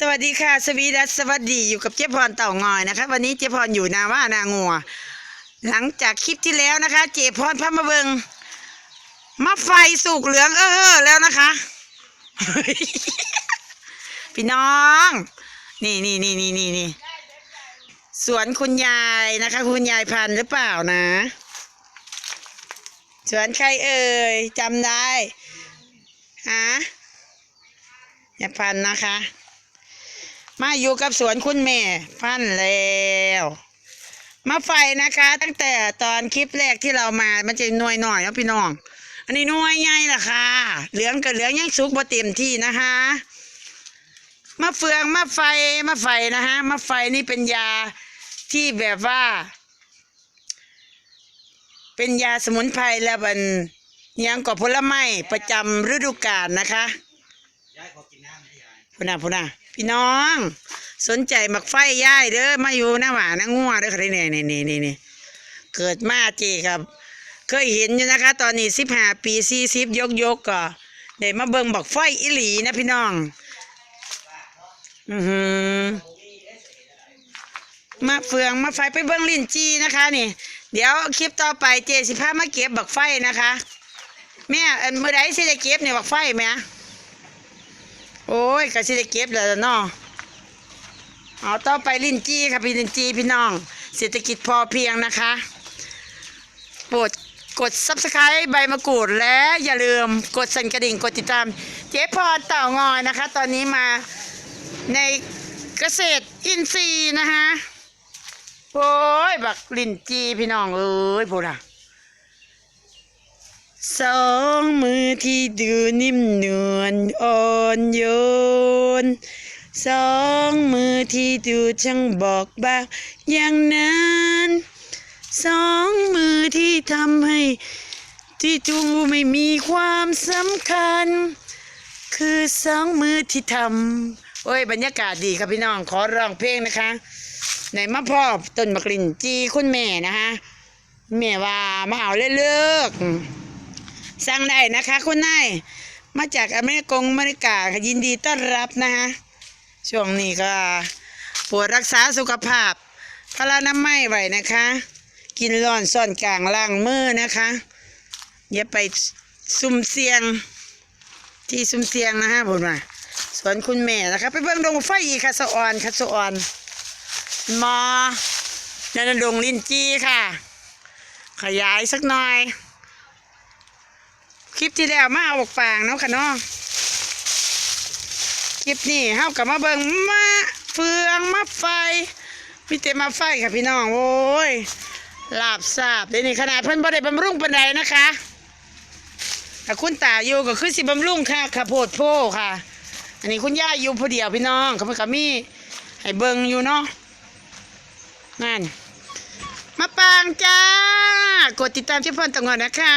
สวัสดีค่ะ สวีดัสสวัสดีอยู่กับเจ๊พรเต่างอยนะคะ วันนี้เจ๊พรอยู่นาว่านางัว หลังจากคลิปที่แล้วนะคะ เจ๊พรพามาเบิงมะไฟสุกเหลืองเออแล้วนะคะ พี่น้อง นี่นี่นี่นี่นี่นี่สวนคุณยายนะคะ คุณยายพันหรือเปล่านะสวนใครเอ่ยจำได้ฮะยายพันนะคะ มาอยู่กับสวนคุณแม่พันแล้ว มาไฟนะคะ ตั้งแต่ตอนคลิปแรกที่เรามามันจะหน่วยหน่อยนะพี่น้อง อันนี้หน่วยใหญ่ละค่ะ เหลืองกับเหลืองยังสุกบ่เต็มที่นะคะมาเฟืองมาไฟมาไฟนะฮะมาไฟนี่เป็นยาที่แบบว่า เป็นยาสมุนไพรแล้วมันยังกับผลไม้ประจำฤดูกาลนะคะ พูน่ะพูน่ะพี่น้อง สนใจมักไฟย่ายเด้อมาอยู่หน้าหวานหน้างัวเด้อค่ะนี่นี่นี่นี่นี่เกิดมาเจครับ เคยเห็นอยู่นะคะ ตอนนี้สิบห้าปีสี่สิบยกยกก็ได้มาเบิ่งบักไฟอิหลีนะพี่น้อง อือหือมาเฟืองมาไฟไปเบิ่งลิ้นจีนะคะนี่ เดี๋ยวคลิปต่อไปเจสิพามาเก็บบักไฟนะคะ แม่อันเมื่อใดสิจะเก็บเนี่ยบักไฟแม่ โอ้ยก็สิได้เก็บแล้วเนาะเอาต่อไปลิ้นจีค่ะพี่ลิ้นจีพี่น้อง เศรษฐกิจพอเพียงนะคะโปรดกด subscribe ใบมะกรูดและอย่าลืมกดสั่นกระดิ่งกดติดตาม เจ๊พรเต่างอยนะคะ ตอนนี้มาในเกษตรอินทรีย์นะคะโอ้ย บักลินจีพี่น้องเอ้ยพูดอะ สองมือที่ดูนิ่มนวลอ่อนโยน สองมือที่ดูช่างบอกบางอย่างนั้น สองมือที่ทำให้ ที่จูงไม่มีความสำคัญ คือสองมือที่ทำโอ้ยบรรยากาศดีครับพี่น้องขอร้องเพลงนะคะในมะพร้าวต้นมะกลิ่นจีคุณแม่นะคะแม่ว่ามาเอาเลิก สั่งได้นะคะคุณนายมาจากอเมริกงอเมริกายินดีต้อนรับนะคะช่วงนี้ก็ปวดรักษาสุขภาพพลาน้ำไม่ไหวนะคะ กินร้อนซ่อนกลางล่างมือนะคะ อย่าไปซุ่มเสียงที่ซุ่มเสียงนะฮะผมว่าสวนคุณแม่นะคะไปเบิ่งดงไฟอีกค่ะสะออนค่ะสะออนหมอนันดงลินจีค่ะ ขยายสักหน่อย คลิปที่แล้วมาเอาบอกปางเนาะค่ะเนาะคลิปนี้เฮากับมาเบิงมาเฟืองมาไฟมีแต่มาไฟค่ะพี่น้องโอ้ยลาบทราบเดี๋ยวนี้ขนาดเพิ่นบ่ได้บำรุงปานใดนะคะถ้าคุณตาอยู่ก็คือสิบำรุงค่ะข้าโพดโพค่ะ อันนี้คุณย่าอยู่ผู้เดียวพี่น้องเขาเพิ่นก็มีให้เบิงอยู่เนาะนั่นมาปางจ้ากดติดตามที่พ่นตังก่อนนะคะ